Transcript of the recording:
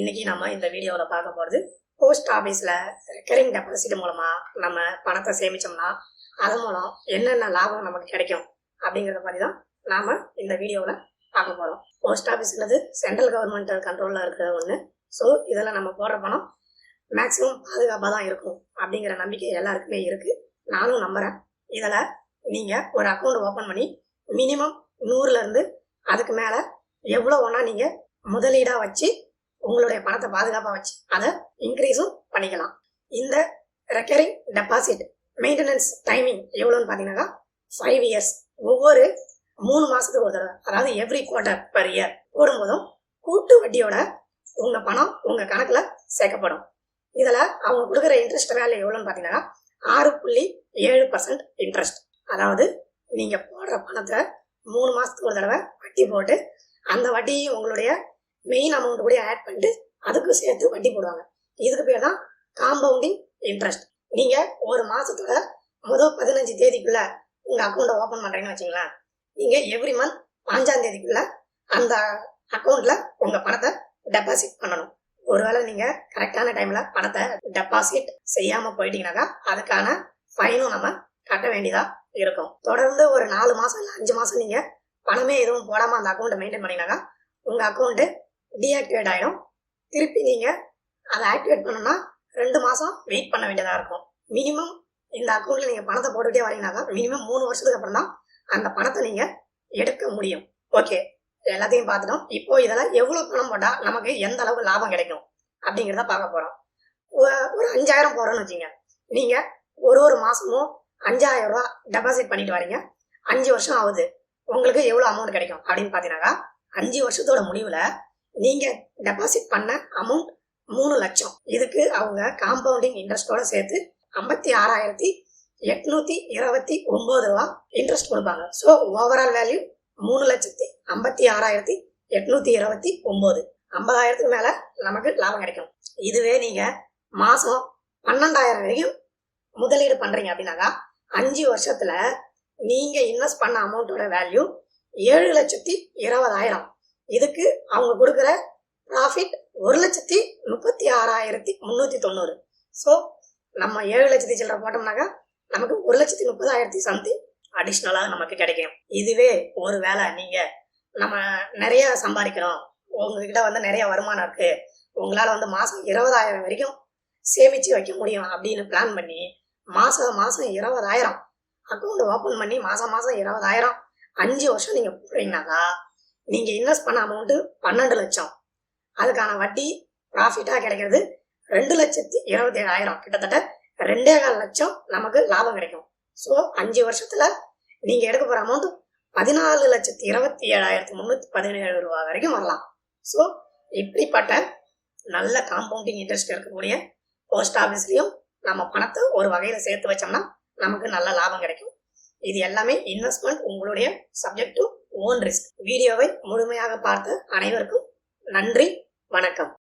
இன்னைக்கு நம்ம இந்த வீடியோவில் பார்க்க போகிறது போஸ்ட் ஆஃபீஸில் ரெக்கரிங் டெபாசிட் மூலமாக நம்ம பணத்தை சேமித்தோம்னா அது மூலம் என்னென்ன லாபம் நமக்கு கிடைக்கும் அப்படிங்கிறத பற்றி தான் நாம் இந்த வீடியோவில் பார்க்க போகிறோம் போஸ்ட் ஆஃபீஸ்ன்றது சென்ட்ரல் கவர்மெண்ட் கண்ட்ரோலில் இருக்கிற ஒன்று ஸோ இதில் நம்ம போடுற பணம் மேக்ஸிமம் பாதுகாப்பாக தான் இருக்கும் அப்படிங்கிற நம்பிக்கை எல்லாருக்குமே இருக்குது நானும் நம்புகிறேன் இதில் நீங்கள் ஒரு அக்கௌண்ட் ஓப்பன் பண்ணி மினிமம் நூறுலேருந்து அதுக்கு மேலே எவ்வளோ ஒன்றா நீங்கள் முதலீடாக வச்சு உங்களுடைய பணத்தை பாதுகாப்பாக வச்சு அதை இன்க்ரீஸும் பண்ணிக்கலாம். இந்த ரெக்கரிங் டெபாசிட் மெயின்டெனன்ஸ் டைமிங் எவ்வளோன்னு பார்த்தீங்கன்னாக்கா ஃபைவ் இயர்ஸ் ஒவ்வொரு மூணு மாதத்துக்கு ஒரு தடவை அதாவது எவ்ரி குவார்ட்டர் பர் இயர் போடும்போதும் கூட்டு வட்டியோட உங்கள் பணம் உங்கள் கணக்கில் சேர்க்கப்படும். இதில் அவங்க கொடுக்குற இன்ட்ரெஸ்ட் வேல்யூ எவ்வளோன்னு பார்த்தீங்கன்னா ஆறு புள்ளி ஏழு பர்சன்ட் இன்ட்ரெஸ்ட் அதாவது நீங்கள் போடுற பணத்தை மூணு மாதத்துக்கு ஒரு தடவை வட்டி போட்டு அந்த வட்டியும் உங்களுடைய மெயின் அமௌண்ட் கூட ஆட் பண்ணிட்டு அதுக்கு சேர்த்து வட்டி போடுவாங்க. இதுக்கு பேர் தான் காம்பவுண்டிங் இன்ட்ரெஸ்ட் நீங்கள் ஒரு மாதத்தோட முதல் பதினஞ்சு தேதிக்குள்ள உங்கள் அக்கௌண்ட்டை ஓப்பன் பண்ணுறீங்கன்னு வச்சுங்களேன் நீங்கள் எவ்ரி மந்த் பாஞ்சாம் தேதிக்குள்ள அந்த அக்கௌண்ட்டில் உங்கள் பணத்தை டெபாசிட் பண்ணணும். ஒருவேளை நீங்கள் கரெக்டான டைமில் பணத்தை டெபாசிட் செய்யாமல் போயிட்டீங்கன்னாக்கா அதுக்கான ஃபைனும் நம்ம கட்ட வேண்டியதாக இருக்கும். தொடர்ந்து ஒரு நாலு மாதம் இல்லை அஞ்சு மாதம் நீங்கள் பணமே எதுவும் போடாமல் அந்த அக்கௌண்ட்டை மெயின்டைன் பண்ணிங்கனாக்கா உங்கள் அக்கௌண்ட்டு டீஆக்டிவேட் ஆகிடும் திருப்பி நீங்கள் அதை ஆக்டிவேட் பண்ணணும்னா ரெண்டு மாதம் வெயிட் பண்ண வேண்டியதாக இருக்கும். மினிமம் இந்த அக்கௌண்ட்டில் நீங்கள் பணத்தை போட்டுகிட்டே தான் மினிமம் மூணு வருஷத்துக்கு அப்புறம் தான் அந்த பணத்தை நீங்கள் எடுக்க முடியும். ஓகே எல்லாத்தையும் பார்த்துட்டோம். இப்போ இதில் எவ்வளோ பணம் போட்டால் நமக்கு எந்த அளவுக்கு லாபம் கிடைக்கும் அப்படிங்கிறத பார்க்க போகிறோம் ஒரு அஞ்சாயிரம் போடுறோன்னு வச்சுங்க. நீங்கள் ஒரு ஒரு மாதமும் அஞ்சாயிரம் ரூபா டெபாசிட் பண்ணிட்டு வரீங்க அஞ்சு வருஷம் ஆகுது. உங்களுக்கு எவ்வளோ அமௌண்ட் கிடைக்கும் அப்படின்னு பார்த்தீங்கன்னாக்கா அஞ்சு வருஷத்தோட முடிவில் நீங்கள் டெபாசிட் பண்ண அமௌண்ட் மூணு லட்சம். இதுக்கு அவங்க காம்பவுண்டிங் இன்ட்ரெஸ்டோட சேர்த்து ஐம்பத்தி ஆறாயிரத்தி எட்நூத்தி இருபத்தி ஒன்பது ரூபா இன்ட்ரெஸ்ட் கொடுப்பாங்க. ஸோ ஓவரால் வேல்யூ மூணு லட்சத்தி ஐம்பத்தி ஆறாயிரத்தி எட்நூத்தி இருபத்தி ஒன்பது. ஐம்பதாயிரத்துக்கு மேல நமக்கு லாபம் கிடைக்கும். இதுவே நீங்க மாசம் பன்னெண்டாயிரம் வரைக்கும் முதலீடு பண்றீங்க அப்படின்னாக்கா அஞ்சு வருஷத்துல நீங்க இன்வெஸ்ட் பண்ண அமௌண்ட்டோட வேல்யூ ஏழு லட்சத்தி இருபதாயிரம். இதுக்கு அவங்க கொடுக்குற ப்ராஃபிட் ஒரு லட்சத்தி முப்பத்தி ஆறாயிரத்தி முந்நூற்றி தொண்ணூறு. ஸோ நம்ம ஏழு லட்சத்தி சில்லற போட்டோம்னாக்கா நமக்கு ஒரு லட்சத்தி முப்பதாயிரத்தி சம்திங் அடிஷ்னலாக நமக்கு கிடைக்கும். இதுவே ஒரு வேலை நீங்கள் நம்ம நிறைய சம்பாதிக்கிறோம். உங்ககிட்ட வந்து நிறைய வருமானம் இருக்குது உங்களால் வந்து மாதம் இருபதாயிரம் வரைக்கும் சேமித்து வைக்க முடியும் அப்படின்னு பிளான் பண்ணி மாதம் மாதம் இருபதாயிரம் அக்கௌண்ட் ஓப்பன் பண்ணி மாதம் மாதம் இருபதாயிரம் அஞ்சு வருஷம் நீங்கள் போடுறீங்கனாக்கா நீங்கள் இன்வெஸ்ட் பண்ண அமௌண்ட்டு பன்னெண்டு லட்சம். அதுக்கான வட்டி ப்ராஃபிட்டாக கிடைக்கிறது ரெண்டு லட்சத்தி இருபத்தி ஏழாயிரம் கிட்டத்தட்ட ரெண்டே கால் லட்சம் நமக்கு லாபம் கிடைக்கும். ஸோ அஞ்சு வருஷத்தில் நீங்கள் எடுக்க போகிற அமௌண்ட் பதினாலு லட்சத்தி இருபத்தி ஏழாயிரத்தி முந்நூற்றி பதினேழு ரூபா வரைக்கும் வரலாம். ஸோ இப்படிப்பட்ட நல்ல காம்பவுண்டிங் இன்ட்ரெஸ்ட் இருக்கக்கூடிய போஸ்ட் ஆஃபீஸ்லேயும் நம்ம பணத்தை ஒரு வகையில் சேர்த்து வச்சோம்னா நமக்கு நல்ல லாபம் கிடைக்கும். இது எல்லாமே இன்வெஸ்ட்மெண்ட் உங்களுடைய சப்ஜெக்ட் டு ஓன் ரிஸ்க் வீடியோவை முழுமையாக பார்த்த அனைவருக்கும் நன்றி வணக்கம்.